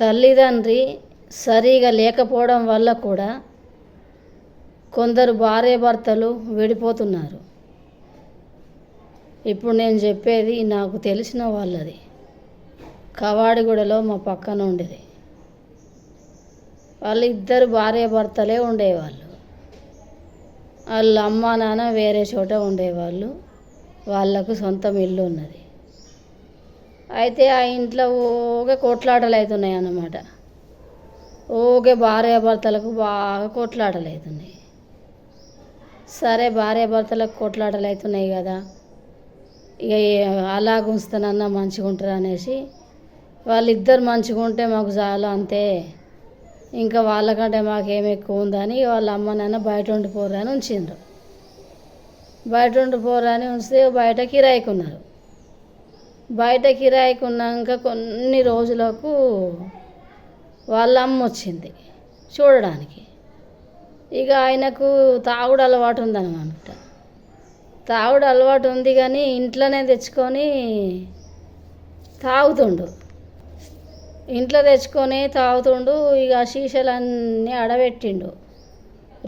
తల్లిదండ్రి సరిగా లేకపోవడం వల్ల కూడా కొందరు భార్యాభర్తలు విడిపోతున్నారు. ఇప్పుడు నేను చెప్పేది నాకు తెలిసిన వాళ్ళది. కవాడిగూడలో మా పక్కన ఉండేది. వాళ్ళు ఇద్దరు భార్యాభర్తలే ఉండేవాళ్ళు. వాళ్ళ అమ్మ నాన్న వేరే చోట ఉండేవాళ్ళు. వాళ్ళకు సొంతం ఇల్లు ఉన్నది. అయితే ఆ ఇంట్లో ఊగే కొట్లాటలు అవుతున్నాయి అన్నమాట. ఓకే భార్యాభర్తలకు బాగా కొట్లాటలు అవుతున్నాయి. సరే భార్యాభర్తలకు కొట్లాటలు అవుతున్నాయి కదా. ఇక అలా గుంచుతానన్నా మంచిగా ఉంటారు అనేసి వాళ్ళిద్దరు మంచిగా ఉంటే మాకు చాలు అంతే. ఇంకా వాళ్ళకంటే మాకేం ఎక్కువ ఉందని వాళ్ళ అమ్మ నాన్న బయట ఉండిపోరు అని ఉంచిండ్రు. బయట ఉండిపోరు అని ఉంచితే బయట కిరాయికున్నారు ఉన్నారు. బయట కిరాయికి ఉన్నాక కొన్ని రోజులకు వాళ్ళ అమ్మ వచ్చింది చూడడానికి. ఇక ఆయనకు తాగుడు అలవాటు ఉందన్నమాట. తాగుడు అలవాటు ఉంది కానీ ఇంట్లోనే తెచ్చుకొని తాగుతుండు. ఇంట్లో తెచ్చుకొని తాగుతుండు ఇక సీసాలన్నీ అడబెట్టిండు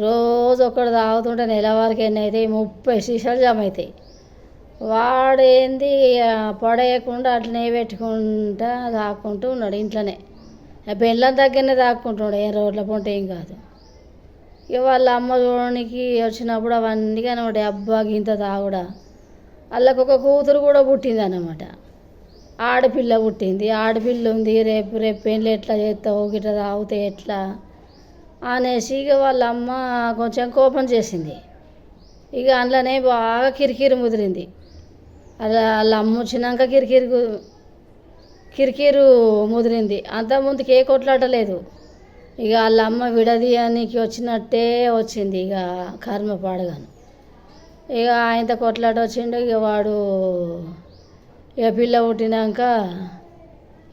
రోజు ఒకటి తాగుతుంటే నెల వరకు ఎన్ని అవుతాయి ముప్పై సీసాలు జమ అవుతాయి. వాడేంది ఇక పడేయకుండా అట్లనే పెట్టుకుంటా తాక్కుంటూ ఉన్నాడు ఇంట్లోనే. ఆ బెల్లం దగ్గరనే తాక్కుంటున్నాడు ఏ రోడ్ల పొంట ఏం కాదు. ఇక వాళ్ళ అమ్మ చూడడానికి వచ్చినప్పుడు అవన్నీ కనబడాయి అబ్బా గింత తాగుడా. వాళ్ళకు ఒక కూతురు కూడా పుట్టింది అన్నమాట. ఆడపిల్ల పుట్టింది ఆడపిల్ల ఉంది రేపు రేపు పెళ్ళి ఎట్లా చేస్తావు గిట్లా తాగితే ఎట్లా అనేసి ఇక వాళ్ళ అమ్మ కొంచెం కోపం చేసింది. ఇక అందులోనే బాగా కిరికిరి ముదిరింది. అలా వాళ్ళ అమ్మ వచ్చినాక కిరికిరి కిరికిరు ముదిరింది. అంతకుముందుకు ఏ కొట్లాటలేదు ఇక వాళ్ళ అమ్మ విడదీయడానికి వచ్చినట్టే వచ్చింది ఇక కర్మ పాడగాను. ఇక ఆయనతో కొట్లాట వచ్చిండు ఇక వాడు ఇక పిల్ల పుట్టినాక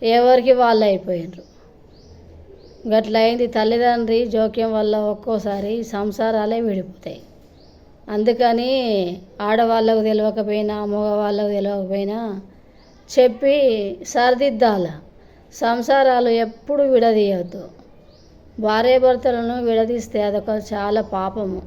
ఎవరికి వాళ్ళు అయిపోయినారు గట్ల అయింది తల్లిదండ్రి జోక్యం వల్ల ఒక్కోసారి సంసారాలే విడిపోతాయి. అందుకని ఆడవాళ్ళకు తెలియకపోయినా మగవాళ్ళకు తెలియకపోయినా చెప్పి సరిదిద్దాల. సంసారాలు ఎప్పుడు విడదీయద్దు. భార్యాభర్తలను విడదీస్తే అదొక చాలా పాపము.